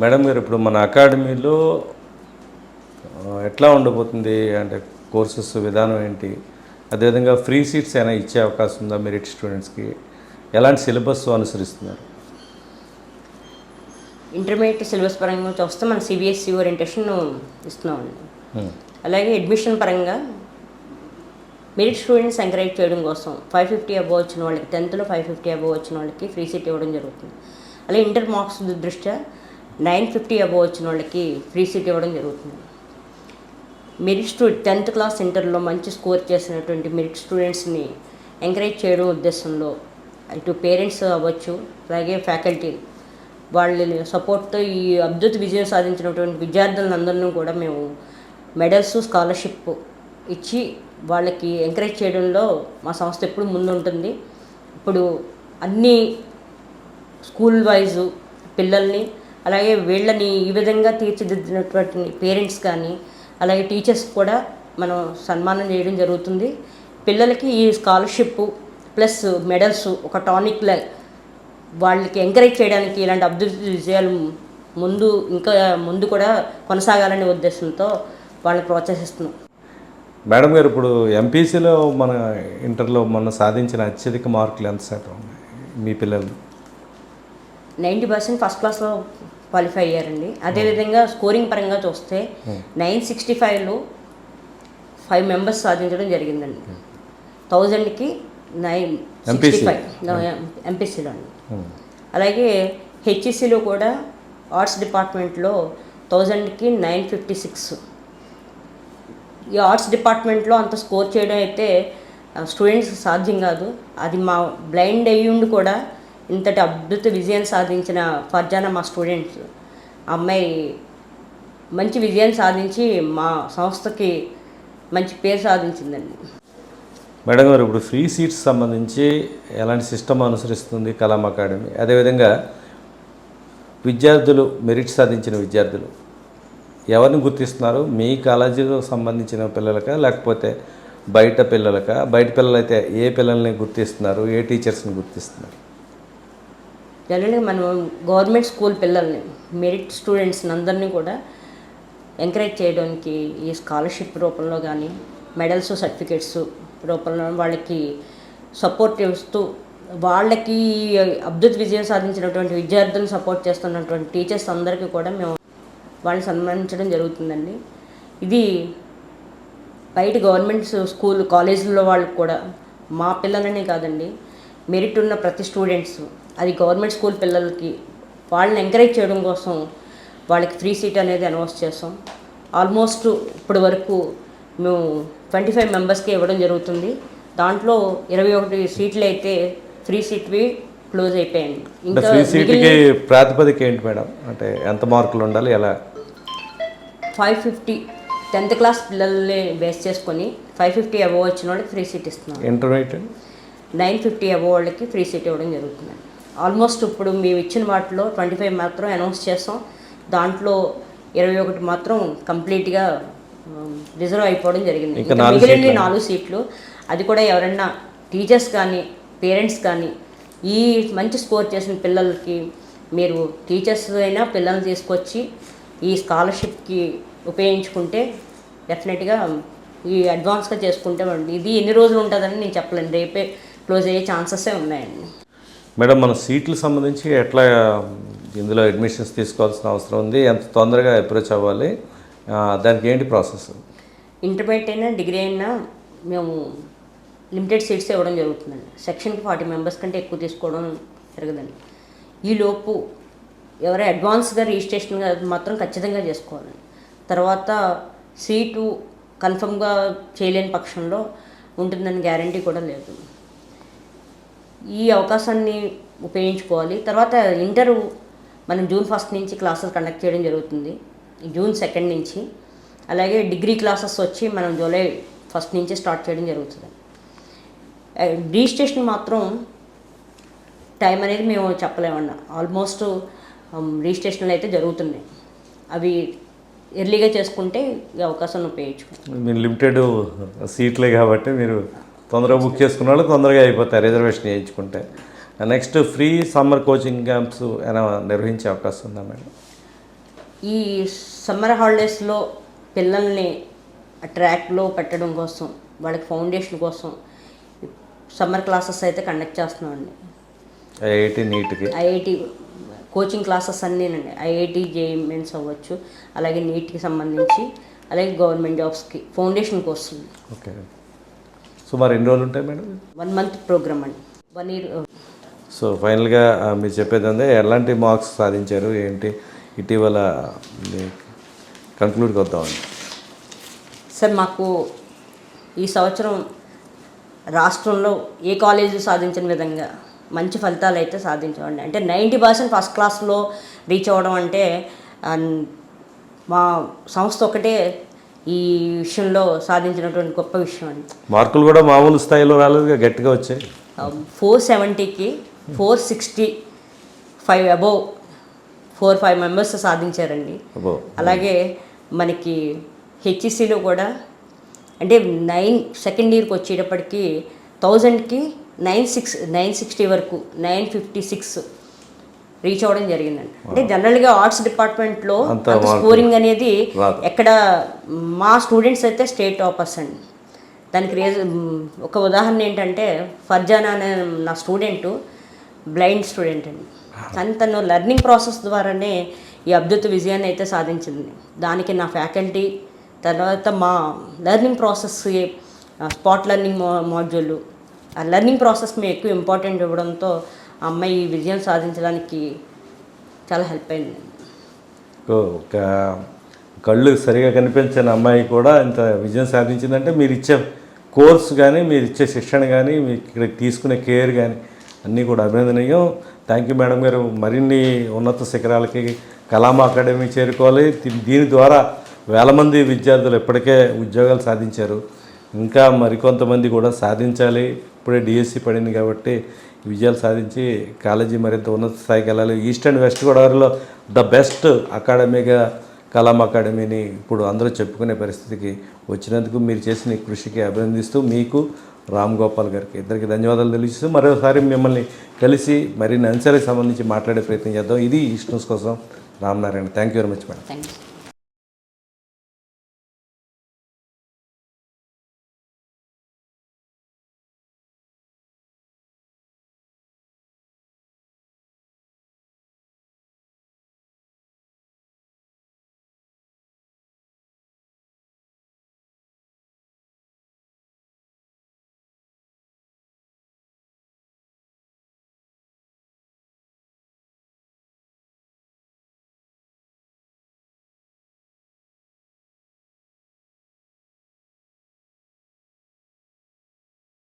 Madam గారు ఇప్పుడు మన అకాడమీలో ఎట్లా ఉండబోతుంది? అంటే కోర్సెస్ విధానం ఏంటి? అదేవిధంగా ఫ్రీ సీట్స్ అయినా ఇచ్చే అవకాశం ఉందా మెరిట్ స్టూడెంట్స్కి? ఎలాంటి సిలబస్ అనుసరిస్తున్నారు? ఇంటర్మీడియట్ సిలబస్ పరంగా చూస్తే మన సిబిఎస్ఈ ఓరియంటేషన్ ఇస్తున్నామండి. అలాగే అడ్మిషన్ పరంగా మెరిట్ స్టూడెంట్స్ ఎంకరేజ్ చేయడం కోసం ఫైవ్ ఫిఫ్టీ అబవ్ వచ్చిన వాళ్ళకి టెన్త్లో ఫైవ్ ఫిఫ్టీ అబవ్ వచ్చిన వాళ్ళకి ఫ్రీ సీట్ ఇవ్వడం జరుగుతుంది. అలాగే ఇంటర్ మార్క్స్ దృష్ట్యా నైన్ ఫిఫ్టీ అబోవ్ వచ్చిన వాళ్ళకి ఫ్రీ సీట్ ఇవ్వడం జరుగుతుంది. మెరిట్ స్టూ టెన్త్ క్లాస్ ఇంటర్లో మంచి స్కోర్ చేసినటువంటి మెరిట్ స్టూడెంట్స్ని ఎంకరేజ్ చేయడం ఉద్దేశంలో ఇటు పేరెంట్స్ అవ్వచ్చు అలాగే ఫ్యాకల్టీ వాళ్ళ సపోర్ట్తో ఈ అద్భుత విజయం సాధించినటువంటి విద్యార్థులందరినీ కూడా మేము మెడల్స్ స్కాలర్షిప్ ఇచ్చి వాళ్ళకి ఎంకరేజ్ చేయడంలో మా సంస్థ ఎప్పుడు ముందుంటుంది. ఇప్పుడు అన్ని స్కూల్ వైజు పిల్లల్ని అలాగే వీళ్ళని ఈ విధంగా తీర్చిదిద్దినటువంటి పేరెంట్స్ కానీ అలాగే టీచర్స్ కూడా మనం సన్మానం చేయడం జరుగుతుంది. పిల్లలకి ఈ స్కాలర్షిప్ ప్లస్ మెడల్స్ ఒక టానిక్ లా వాళ్ళకి ఎంకరేజ్ చేయడానికి ఇలాంటి అభివృద్ధి విజయాలు ముందు ఇంకా ముందు కూడా కొనసాగాలనే ఉద్దేశంతో వాళ్ళని ప్రోత్సహిస్తున్నాం. మేడం గారు ఇప్పుడు ఎంపీసీలో మన ఇంటర్లో మన సాధించిన అత్యధిక మార్కులు ఎంత శాతం ఉన్నాయి మీ పిల్లలు? నైంటీ పర్సెంట్ ఫస్ట్ క్లాస్లో క్వాలిఫై అయ్యారండి. అదేవిధంగా స్కోరింగ్ పరంగా చూస్తే నైన్ సిక్స్టీ ఫైవ్లో ఫైవ్ మెంబర్స్ సాధించడం జరిగిందండి. థౌజండ్కి నైన్ సిక్స్టీ. ఫైవ్. ఎంపీసీలో అండి అలాగే హెచ్ఈసీలో కూడా ఆర్ట్స్ డిపార్ట్మెంట్లో థౌజండ్కి నైన్ ఫిఫ్టీ సిక్స్. ఈ ఆర్ట్స్ డిపార్ట్మెంట్లో అంత స్కోర్ చేయడం అయితే స్టూడెంట్స్ సాధ్యం కాదు. అది మా బ్లైండ్ అయ్యుండి కూడా ఇంతటి అద్భుత విజయం సాధించిన ఫర్జానా మా స్టూడెంట్స్. అమ్మాయి మంచి విజయం సాధించి మా సంస్థకి మంచి పేరు సాధించిందండి. మేడం గారు ఇప్పుడు ఫ్రీ సీట్స్ సంబంధించి ఎలాంటి సిస్టమ్ అనుసరిస్తుంది కలాం అకాడమీ? అదేవిధంగా విద్యార్థులు మెరిట్ సాధించిన విద్యార్థులు ఎవరిని గుర్తిస్తున్నారు? మీ కాలేజీలో సంబంధించిన పిల్లలకా లేకపోతే బయట పిల్లలకా? బయట పిల్లలైతే ఏ పిల్లల్ని గుర్తిస్తున్నారు? ఏ టీచర్స్ని గుర్తిస్తున్నారు? జనరల్గా మనం గవర్నమెంట్ స్కూల్ పిల్లల్ని మెరిట్ స్టూడెంట్స్ని అందరినీ కూడా ఎంకరేజ్ చేయడానికి ఈ స్కాలర్షిప్ రూపంలో కానీ మెడల్స్ సర్టిఫికేట్స్ రూపంలో వాళ్ళకి సపోర్ట్ ఇస్తూ వాళ్ళకి అద్భుత విజయం సాధించినటువంటి విద్యార్థులను సపోర్ట్ చేస్తున్నటువంటి టీచర్స్ అందరికీ కూడా మేము వాళ్ళని సన్మానించడం జరుగుతుందండి. ఇది బయట గవర్నమెంట్స్ స్కూల్ కాలేజీల్లో వాళ్ళకి కూడా మా పిల్లలనే కాదండి మెరిట్ ఉన్న ప్రతి స్టూడెంట్స్ అది గవర్నమెంట్ స్కూల్ పిల్లలకి వాళ్ళని ఎంకరేజ్ చేయడం కోసం వాళ్ళకి ఫ్రీ సీట్ అనేది అనౌన్స్ చేస్తాం. ఆల్మోస్ట్ ఇప్పటి వరకు మేము ట్వంటీ ఫైవ్ మెంబర్స్కి ఇవ్వడం జరుగుతుంది. దాంట్లో ఇరవై ఒకటి సీట్లు అయితే ఫ్రీ సీట్వి క్లోజ్ అయిపోయాయండి అంటే ఇంకా ఫ్రీ సీట్కి ప్రాతిపదిక ఏంటి మేడం? అంటే ఎంత మార్కులు ఉండాలి? ఎలా? ఫైవ్ ఫిఫ్టీ టెన్త్ క్లాస్ పిల్లల్ని బేస్ చేసుకొని ఫైవ్ ఫిఫ్టీ అబవ్ వచ్చిన వాళ్ళకి ఫ్రీ సీట్ ఇస్తున్నాం. ఇంటర్మీడియట్ నైన్ ఫిఫ్టీ అబవ్ వాళ్ళకి ఫ్రీ సీట్ ఇవ్వడం జరుగుతుంది. ఆల్మోస్ట్ ఇప్పుడు మేము ఇచ్చిన వాటిలో ట్వంటీ ఫైవ్ మాత్రం అనౌన్స్ చేస్తాం దాంట్లో ఇరవై ఒకటి మాత్రం కంప్లీట్గా రిజర్వ్ అయిపోవడం జరిగింది ఇంకా మిగిలిన సీట్లు. నాలుగు సీట్లు అది కూడా ఎవరన్నా టీచర్స్ కానీ పేరెంట్స్ కానీ ఈ మంచి స్కోర్ చేసిన పిల్లలకి మీరు టీచర్స్ అయినా పిల్లల్ని తీసుకొచ్చి ఈ స్కాలర్షిప్కి ఉపయోగించుకుంటే డెఫినెట్గా ఈ అడ్వాన్స్గా చేసుకుంటే. ఇది ఎన్ని రోజులు ఉంటుందని నేను చెప్పలేను రేపే క్లోజ్ అయ్యే ఛాన్సెసే ఉన్నాయండి మేడం మన సీట్లు సంబంధించి ఎట్లా ఇందులో అడ్మిషన్స్ తీసుకోవాల్సిన అవసరం ఉంది ఎంత తొందరగా అప్రోచ్ అవ్వాలి దానికి ఏంటి ప్రాసెస్ ఇంటర్మీడియట్ అయినా డిగ్రీ అయినా మేము లిమిటెడ్ సీట్స్ ఇవ్వడం జరుగుతుందండి. సెక్షన్కి ఫార్టీ మెంబర్స్ కంటే ఎక్కువ తీసుకోవడం జరగదండి. ఈ లోపు ఎవరైనా అడ్వాన్స్గా రిజిస్ట్రేషన్ మాత్రం ఖచ్చితంగా చేసుకోవాలండి. తర్వాత సీటు కన్ఫర్మ్గా చేయలేని పక్షంలో ఉంటుందని గ్యారంటీ కూడా లేదు. ఈ అవకాశాన్ని ఉపయోగించుకోవాలి. తర్వాత ఇంటర్ మనం జూన్ ఫస్ట్ నుంచి క్లాసెస్ కండక్ట్ చేయడం జరుగుతుంది. జూన్ సెకండ్ నుంచి. అలాగే డిగ్రీ క్లాసెస్ వచ్చి మనం జూలై ఫస్ట్ నుంచి స్టార్ట్ చేయడం జరుగుతుంది. రిజిస్ట్రేషన్ మాత్రం టైం అనేది మేము చెప్పలేమన్నా. ఆల్మోస్ట్ రిజిస్ట్రేషన్లు అయితే జరుగుతున్నాయి. అవి ఎర్లీగా చేసుకుంటే ఈ అవకాశాన్ని ఉపయోగించుకుంటాం లిమిటెడ్ సీట్లే కాబట్టి మీరు తొందరగా బుక్ చేసుకున్న వాళ్ళు తొందరగా అయిపోతారు రిజర్వేషన్ చేయించుకుంటే. Next free summer coaching camps ఏమైనా నిర్వహించే అవకాశం ఉందా మేడం? ఈ సమ్మర్ హాలిడేస్లో పిల్లల్ని ట్రాక్లో పెట్టడం కోసం వాళ్ళకి ఫౌండేషన్ కోసం సమ్మర్ క్లాసెస్ అయితే కండక్ట్ చేస్తున్నామండి. ఐఐటి నీట్కి ఐఐటి కోచింగ్ క్లాసెస్ అన్నీనండి. ఐఐటి జేఈ మెయిన్స్ అవ్వచ్చు. అలాగే నీట్కి సంబంధించి అలాగే గవర్నమెంట్ జాబ్స్కి ఫౌండేషన్ కోసం ఓకే. సుమారు ఎన్ని రోజులు ఉంటాయి మేడం? వన్ మంత్ ప్రోగ్రామ్ అండి. వన్ ఇయర్ సో ఫైనల్గా మీరు చెప్పేది అందే ఎలాంటి మార్క్స్ సాధించారు? ఏంటి? ఇటీవల కంక్లూడ్కి వద్దామండి సార్ మాకు ఈ సంవత్సరం రాష్ట్రంలో ఏ కాలేజీ సాధించిన విధంగా మంచి ఫలితాలు అయితే సాధించామండి. అంటే నైంటీ పర్సెంట్ ఫస్ట్ క్లాస్లో రీచ్ అవ్వడం అంటే మా సంస్థ ఒకటే ఈ విషయంలో సాధించినటువంటి గొప్ప విషయం అండి. మార్కులు కూడా మామూలు స్థాయిలో రాలేదు గట్టిగా వచ్చాయి. Four సెవెంటీకి four sixty five above four five members సాధించారండి. అలాగే మనకి హెచ్ఈసీలో కూడా అంటే నైన్ సెకండ్ ఇయర్కి వచ్చేటప్పటికి థౌజండ్కి నైన్ సిక్స్ నైన్ సిక్స్టీ వరకు నైన్ ఫిఫ్టీ సిక్స్ రీచ్ అవ్వడం జరిగిందండి. అంటే జనరల్గా ఆర్ట్స్ డిపార్ట్మెంట్లో స్కోరింగ్ అనేది. ఎక్కడ మా స్టూడెంట్స్ అయితే స్టేట్ టాపర్స్ అండి. దానికి రీజన్ ఒక ఉదాహరణ ఏంటంటే ఫర్జానా అనే నా స్టూడెంట్ బ్లైండ్ స్టూడెంట్ అండి. కానీ తను లెర్నింగ్ ప్రాసెస్ ద్వారానే ఈ అద్భుత విజయాన్ని అయితే సాధించింది. దానికి నా ఫ్యాకల్టీ తర్వాత మా లెర్నింగ్ ప్రాసెస్ స్పాట్ లెర్నింగ్ మో మాడ్యూల్ ఆ లెర్నింగ్ ప్రాసెస్ మేము ఎక్కువ ఇంపార్టెంట్ ఇవ్వడంతో అమ్మాయి విజయం సాధించడానికి చాలా హెల్ప్ అయింది. ఓ, ఒక కళ్ళు సరిగా కనిపించని అమ్మాయి కూడా ఇంత విజయం సాధించిందంటే మీరు ఇచ్చే కోర్స్ కానీ మీరు ఇచ్చే శిక్షణ కానీ మీరు ఇక్కడ తీసుకునే కేర్ కానీ అన్నీ కూడా అభినందనీయం. థ్యాంక్ యూ మేడం గారు. మరిన్ని ఉన్నత శిఖరాలకి కలాం అకాడమీ చేరుకోవాలి. దీని ద్వారా వేల మంది విద్యార్థులు ఇప్పటికే ఉద్యోగాలు సాధించారు. ఇంకా మరికొంతమంది కూడా సాధించాలి. ఇప్పుడే డిఎస్సి పడింది కాబట్టి విజయాలు సాధించి కాలేజీ మరింత ఉన్నత స్థాయికి వెళ్ళాలి. ఈస్ట్ అండ్ వెస్ట్ గోదావరిలో ద బెస్ట్ అకాడమీగా కలాం అకాడమీని ఇప్పుడు అందరూ చెప్పుకునే పరిస్థితికి వచ్చినందుకు మీరు చేసిన కృషికి అభినందిస్తూ మీకు రామ్ గోపాల్ గారికి ఇద్దరికి ధన్యవాదాలు తెలియజేస్తూ మరోసారి మిమ్మల్ని కలిసి మరిన్ని అంశాలకు సంబంధించి మాట్లాడే ప్రయత్నం చేద్దాం. ఇది ఈస్ట్ న్యూస్ కోసం Ram Narayana. Thank you very much madam thank you